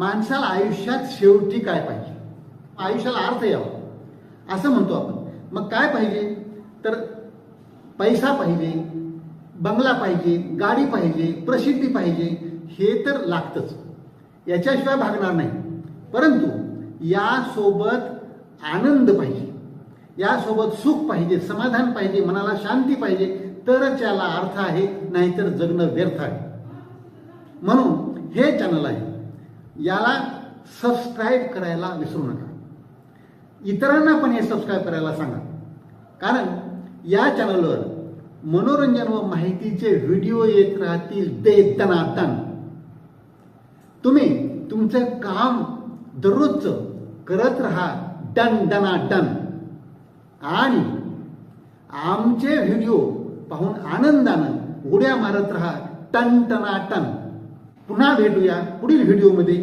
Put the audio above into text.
माणसाला आयुष्यात शेवटी काय पाहिजे? आयुष्याला अर्थ यावा. असं म्हणतो आपण. मग काय पाहिजे? तर पैसा पाहिजे बंगला पाहिजे गाडी पाहिजे प्रसिद्धी पाहिजे हे तर लागतंच. याच्याशिवाय भागणार नाही. परंतु यासोबत आनंद पाहिजे. यासोबत सुख पाहिजे समाधान पाहिजे मनाला शांती पाहिजे तरच याला अर्थ आहे नाहीतर जगणं व्यर्थ आहे. म्हणून हे चॅनल आहे. याला सबस्क्राईब करायला विसरू नका. इतरांना पण हे सबस्क्राईब करायला सांगा. कारण या चॅनलवर मनोरंजन व माहितीचे व्हिडिओ येत राहतील ते तुम्ही तुमचं काम दररोजचं करत राहा डन डना डन आणि आमचे व्हिडिओ पाहून आनंदानं उड्या मारत राहा टन टना टन पुन्हा भेटूया पुढील व्हिडिओमध्ये